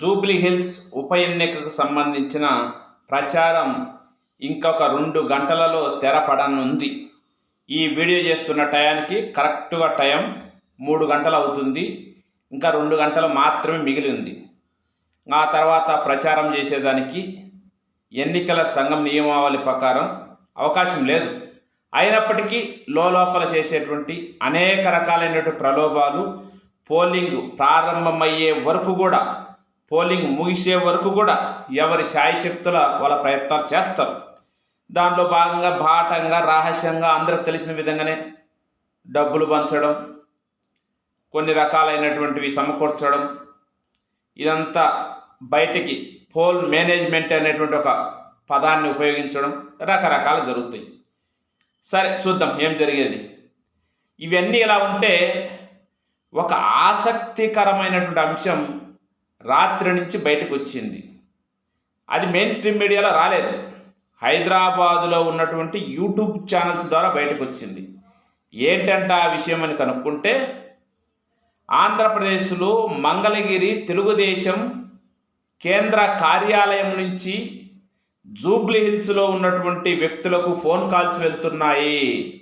Jubilee hills ఉప ఎన్నికకు సంబంధించిన ప్రచారం ఇంకొక రెండు గంటలలో తెరపడనుంది. ఈ వీడియో చేస్తున్న టయానికి కరెక్ట్గా టైం మూడు గంటలు అవుతుంది. ఇంకా రెండు గంటలు మాత్రమే మిగిలి ఉంది ఆ తర్వాత ప్రచారం చేసేదానికి ఎన్నికల సంఘం నియమావళి ప్రకారం అవకాశం లేదు. అయినప్పటికీ లోపల చేసేటువంటి అనేక రకాలైనటువంటి ప్రలోభాలు పోలింగ్ ప్రారంభమయ్యే వరకు కూడా పోలింగ్ ముగిసే వరకు కూడా ఎవరి శాయశక్తుల వాళ్ళ ప్రయత్నాలు చేస్తారు. దాంట్లో భాగంగా బాటంగా రహస్యంగా అందరికి తెలిసిన విధంగానే డబ్బులు పంచడం కొన్ని రకాలైనటువంటివి సమకూర్చడం ఇదంతా బయటికి పోల్ మేనేజ్మెంట్ అనేటువంటి ఒక పదాన్ని ఉపయోగించడం రకరకాలు జరుగుతాయి. సరే చూద్దాం ఏం జరిగేది. ఇవన్నీ ఇలా ఉంటే ఒక ఆసక్తికరమైనటువంటి అంశం రాత్రి నుంచి బయటకు వచ్చింది. అది మెయిన్ స్ట్రీమ్ మీడియాలో రాలేదు. హైదరాబాదులో ఉన్నటువంటి యూట్యూబ్ ఛానల్స్ ద్వారా బయటకు వచ్చింది. ఏంటంట ఆ విషయం అని కనుక్కుంటే ఆంధ్రప్రదేశ్లో మంగళగిరి తెలుగుదేశం కేంద్ర కార్యాలయం నుంచి జూబ్లీ హిల్స్లో ఉన్నటువంటి వ్యక్తులకు ఫోన్ కాల్స్ వెళ్తున్నాయి.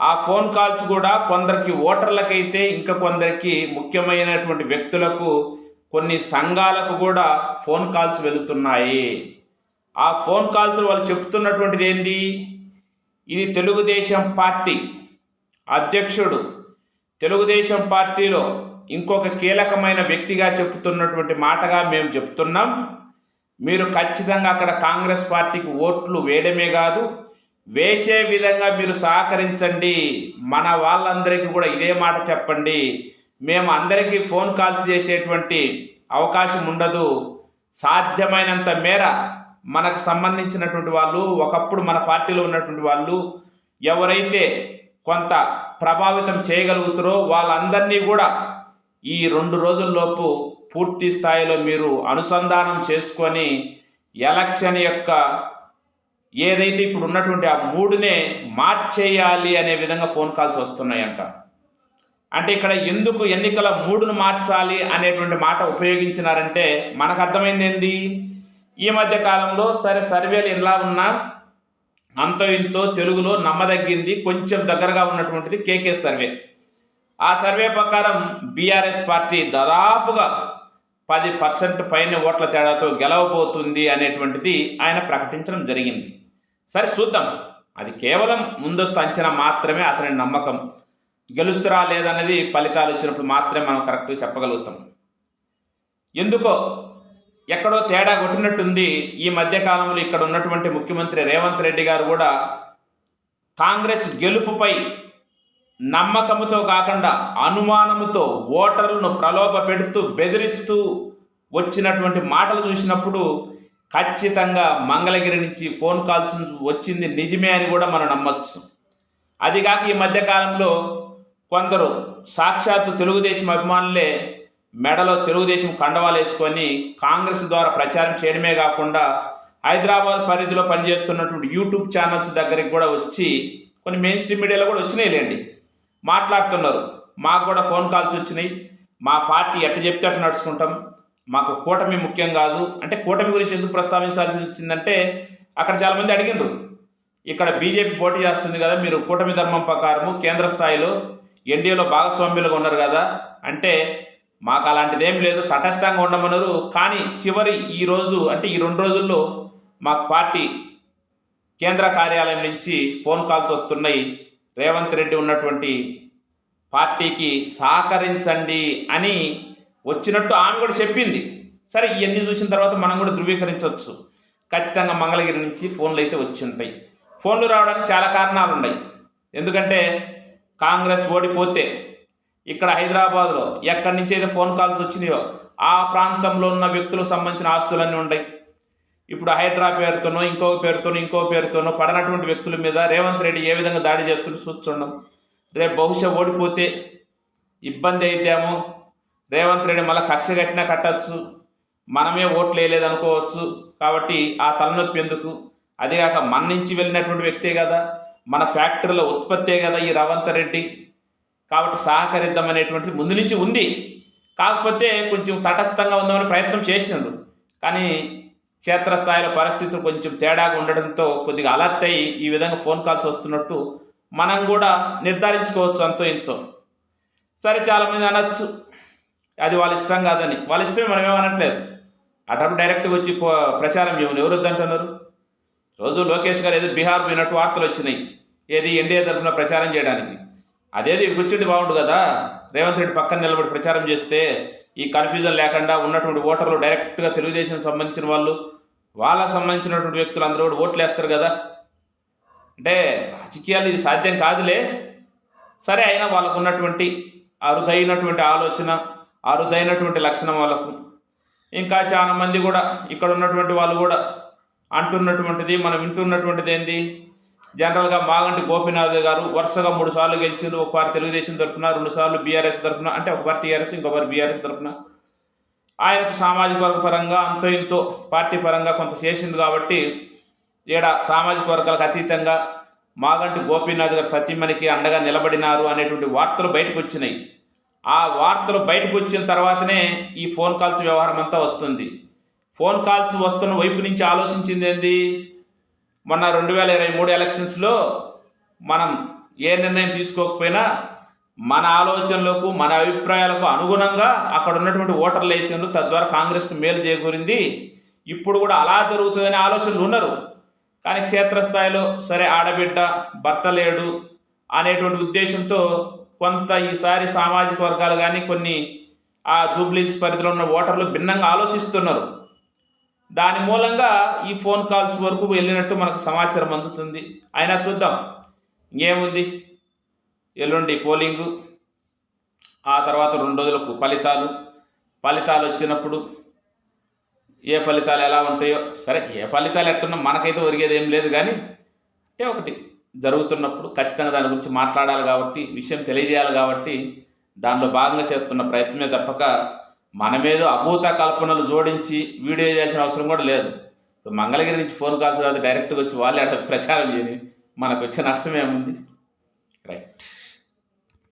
ఆ ఫోన్ కాల్స్ కూడా కొందరికి ఓటర్లకైతే ఇంకా కొందరికి ముఖ్యమైనటువంటి వ్యక్తులకు కొన్ని సంఘాలకు కూడా ఫోన్ కాల్స్ వెళుతున్నాయి. ఆ ఫోన్ కాల్స్ వాళ్ళు చెప్తున్నటువంటిది ఏంది? ఇది తెలుగుదేశం పార్టీ అధ్యక్షుడు తెలుగుదేశం పార్టీలో ఇంకొక కీలకమైన వ్యక్తిగా చెప్తున్నటువంటి మాటగా మేము చెప్తున్నాం. మీరు ఖచ్చితంగా అక్కడ కాంగ్రెస్ పార్టీకి ఓట్లు వేయడమే కాదు వేసే విధంగా మీరు సహకరించండి. మన వాళ్ళందరికీ కూడా ఇదే మాట చెప్పండి. మేము అందరికీ ఫోన్ కాల్స్ చేసేటువంటి అవకాశం ఉండదు. సాధ్యమైనంత మేర మనకు సంబంధించినటువంటి వాళ్ళు ఒకప్పుడు మన పార్టీలో ఉన్నటువంటి వాళ్ళు ఎవరైతే కొంత ప్రభావితం చేయగలుగుతారో వాళ్ళందరినీ కూడా ఈ రెండు రోజుల్లోపు పూర్తి స్థాయిలో మీరు అనుసంధానం చేసుకొని ఎలక్షన్ యొక్క ఏదైతే ఇప్పుడు ఉన్నటువంటి ఆ మూడునే మార్చేయాలి అనే విధంగా ఫోన్ కాల్స్ వస్తున్నాయంట. అంటే ఇక్కడ ఎందుకు ఎన్నికల మూడును మార్చాలి అనేటువంటి మాట ఉపయోగించినారంటే మనకు అర్థమైంది ఏంది ఈ మధ్య కాలంలో సరే సర్వేలు ఎలా ఉన్నా అంతో ఇంతో తెలుగులో నమ్మదగ్గింది కొంచెం దగ్గరగా ఉన్నటువంటిది కేకే సర్వే. ఆ సర్వే ప్రకారం బీఆర్ఎస్ పార్టీ దాదాపుగా పది పర్సెంట్ పైన ఓట్ల తేడాతో గెలవబోతుంది అనేటువంటిది ఆయన ప్రకటించడం జరిగింది. సరే చూద్దాం. అది కేవలం ముందస్తు అంచనా మాత్రమే అతని నమ్మకం. గెలుచురా లేదన్నది ఫలితాలు వచ్చినప్పుడు మాత్రమే మనం కరెక్ట్గా చెప్పగలుగుతాం. ఎందుకో ఎక్కడో తేడా కొట్టినట్టుంది. ఈ మధ్యకాలంలో ఇక్కడ ఉన్నటువంటి ముఖ్యమంత్రి రేవంత్ రెడ్డి గారు కూడా కాంగ్రెస్ గెలుపుపై నమ్మకంతో కాకుండా అనుమానంతో ఓటర్లను ప్రలోభ పెడుతూ బెదిరిస్తూ వచ్చినటువంటి మాటలు చూసినప్పుడు ఖచ్చితంగా మంగళగిరి నుంచి ఫోన్ కాల్స్ వచ్చింది నిజమే అని కూడా మనం నమ్మచ్చు. అదిగాక ఈ మధ్యకాలంలో కొందరు సాక్షాత్తు తెలుగుదేశం అభిమానులే మెడలో తెలుగుదేశం కండవాలు వేసుకొని కాంగ్రెస్ ద్వారా ప్రచారం చేయడమే కాకుండా హైదరాబాద్ పరిధిలో పనిచేస్తున్నటువంటి యూట్యూబ్ ఛానల్స్ దగ్గరికి కూడా వచ్చి కొన్ని మెయిన్ స్ట్రీమ్ మీడియాలో కూడా వచ్చినాయిలేండి మాట్లాడుతున్నారు. మాకు కూడా ఫోన్ కాల్స్ వచ్చినాయి. మా పార్టీ ఎట్ట చెప్తే అట్ట నడుచుకుంటాం. మాకు కూటమి ముఖ్యం కాదు. అంటే కూటమి గురించి ఎందుకు ప్రస్తావించాల్సి వచ్చిందంటే అక్కడ చాలామంది అడిగినారు. ఇక్కడ బీజేపీ పోటీ చేస్తుంది కదా మీరు కూటమి ధర్మం ప్రకారము కేంద్ర స్థాయిలో ఎన్డీఏలో భాగస్వామ్యులుగా ఉన్నారు కదా? అంటే మాకు అలాంటిది ఏం లేదు తటస్థంగా ఉండమన్నారు. కానీ చివరి ఈ రోజు అంటే ఈ రెండు రోజుల్లో మాకు పార్టీ కేంద్ర కార్యాలయం నుంచి ఫోన్ కాల్స్ వస్తున్నాయి. రేవంత్ రెడ్డి ఉన్నటువంటి పార్టీకి సహకరించండి అని వచ్చినట్టు ఆమె కూడా చెప్పింది. సరే ఇవన్నీ చూసిన తర్వాత మనం కూడా ధృవీకరించవచ్చు. ఖచ్చితంగా మంగళగిరి నుంచి ఫోన్లు అయితే వచ్చి ఉంటాయి. ఫోన్లు రావడానికి చాలా కారణాలు ఉన్నాయి ఎందుకంటే కాంగ్రెస్ ఓడిపోతే ఇక్కడ హైదరాబాద్లో ఎక్కడి నుంచి అయితే ఫోన్ కాల్స్ వచ్చినాయో ఆ ప్రాంతంలో ఉన్న వ్యక్తులకు సంబంధించిన ఆస్తులన్నీ ఉన్నాయి ఇప్పుడు హైడ్రా పేరుతోనో ఇంకో పేరుతోనో ఇంకో పేరుతోనో పడనటువంటి వ్యక్తుల మీద రేవంత్ రెడ్డి ఏ విధంగా దాడి చేస్తుంటే చూస్తుండం. రేపు బహుశా ఓడిపోతే ఇబ్బంది అయితేమో రేవంత్ రెడ్డి మళ్ళీ కక్ష కట్టినా కట్టచ్చు మనమే ఓట్లు వేయలేదు అనుకోవచ్చు. కాబట్టి ఆ తలనొప్పి ఎందుకు? అదిగాక మన నుంచి వెళ్ళినటువంటి వ్యక్తే కదా. మన ఫ్యాక్టరీలో ఉత్పత్తే కదా ఈ రవంత రెడ్డి. కాబట్టి సహకరిద్దాం అనేటువంటిది ముందు నుంచి ఉంది. కాకపోతే కొంచెం తటస్థంగా ఉందామని ప్రయత్నం చేసినారు కానీ క్షేత్రస్థాయిలో పరిస్థితులు కొంచెం తేడాగా ఉండడంతో కొద్దిగా అలర్ట్ అయ్యి ఈ విధంగా ఫోన్ కాల్స్ వస్తున్నట్టు మనం కూడా నిర్ధారించుకోవచ్చు అంతో ఇంతో. సరే చాలామంది అనొచ్చు. అది వాళ్ళ ఇష్టం కాదని. వాళ్ళ ఇష్టమే మనం ఏమనట్లేదు అటప్పుడు డైరెక్ట్గా వచ్చి పో- ప్రచారం చేయమని ఎవరు వద్దంటున్నారు? రోజు లోకేష్ గారు ఏదో బీహార్ పోయినట్టు వార్తలు వచ్చినాయి. ఏది ఎన్డీఏ తరఫున ప్రచారం చేయడానికి. అదేది కూర్చుంటే బాగుండు కదా. రేవంత్ రెడ్డి పక్కన నిలబడి ప్రచారం చేస్తే ఈ కన్ఫ్యూజన్ లేకుండా ఉన్నటువంటి ఓటర్లు డైరెక్ట్గా తెలుగుదేశం సంబంధించిన వాళ్ళు వాళ్ళకు సంబంధించినటువంటి వ్యక్తులు అందరూ కూడా ఓట్లు వేస్తారు కదా. అంటే రాజకీయాలు ఇది సాధ్యం కాదులే. సరే అయినా వాళ్ళకు ఉన్నటువంటి అరుదైనటువంటి ఆలోచన అరుదైనటువంటి లక్షణం వాళ్ళకు. ఇంకా చాలా మంది కూడా ఇక్కడ ఉన్నటువంటి వాళ్ళు కూడా అంటున్నటువంటిది మనం వింటున్నటువంటిది ఏంది? జనరల్గా మాగంటి గోపీనాథ్ గారు వరుసగా మూడు సార్లు గెలిచిండు. ఒకసారి తెలుగుదేశం తరఫున రెండు సార్లు బీఆర్ఎస్ తరఫున అంటే ఒక పార్టీ టీఆర్ఎస్ ఇంకొకరు బీఆర్ఎస్ తరఫున. ఆయనకు సామాజిక వర్గ పరంగా అంతో ఇంతో పార్టీ పరంగా కొంత చేసింది కాబట్టి ఈడ సామాజిక వర్గాలకు అతీతంగా మాగంటి గోపీనాథ్ గారు సతీమణికి అండగా నిలబడినారు అనేటువంటి వార్తలు బయటకు వచ్చినాయి. ఆ వార్తలు బయటకు వచ్చిన తర్వాతనే ఈ ఫోన్ కాల్స్ వ్యవహారం అంతా వస్తుంది. ఫోన్ కాల్స్ వస్తున్న వైపు నుంచి ఆలోచించింది ఏంది? మొన్న రెండు వేల ఇరవై మూడు ఎలక్షన్స్లో మనం ఏ నిర్ణయం తీసుకోకపోయినా మన ఆలోచనలకు మన అభిప్రాయాలకు అనుగుణంగా అక్కడ ఉన్నటువంటి ఓటర్లు వేసిండ్రు తద్వారా కాంగ్రెస్కి మేలు చేకూరింది. ఇప్పుడు కూడా అలా జరుగుతుందనే ఆలోచనలు ఉన్నారు. కానీ క్షేత్రస్థాయిలో సరే ఆడబిడ్డ భర్త లేడు అనేటువంటి ఉద్దేశంతో కొంత ఈసారి సామాజిక వర్గాలు కానీ కొన్ని ఆ జూబ్లీన్స్ పరిధిలో ఉన్న ఓటర్లు భిన్నంగా ఆలోచిస్తున్నారు. దాని మూలంగా ఈ ఫోన్ కాల్స్ వరకు వెళ్ళినట్టు మనకు సమాచారం అందుతుంది. అయినా చూద్దాం. ఇంకేముంది? ఎల్లుండి పోలింగు. ఆ తర్వాత రెండు రోజులకు ఫలితాలు. ఫలితాలు వచ్చినప్పుడు ఏ ఫలితాలు ఎలా ఉంటాయో. సరే ఏ ఫలితాలు ఎట్టున్నా మనకైతే ఒరిగేది ఏం లేదు కానీ అంటే ఒకటి జరుగుతున్నప్పుడు ఖచ్చితంగా దాని గురించి మాట్లాడాలి కాబట్టి విషయం తెలియజేయాలి కాబట్టి దానిలో భాగంగా చేస్తున్న ప్రయత్నమే తప్పక మనమేదో అభూత కల్పనలు జోడించి వీడియో చేయాల్సిన అవసరం కూడా లేదు. ఇప్పుడు మంగళగిరి నుంచి ఫోన్ కాల్స్ కాదు డైరెక్ట్గా వచ్చి వాళ్ళే అక్కడ ప్రచారం చేయని మనకు వచ్చే నష్టం ఏముంది? రైట్.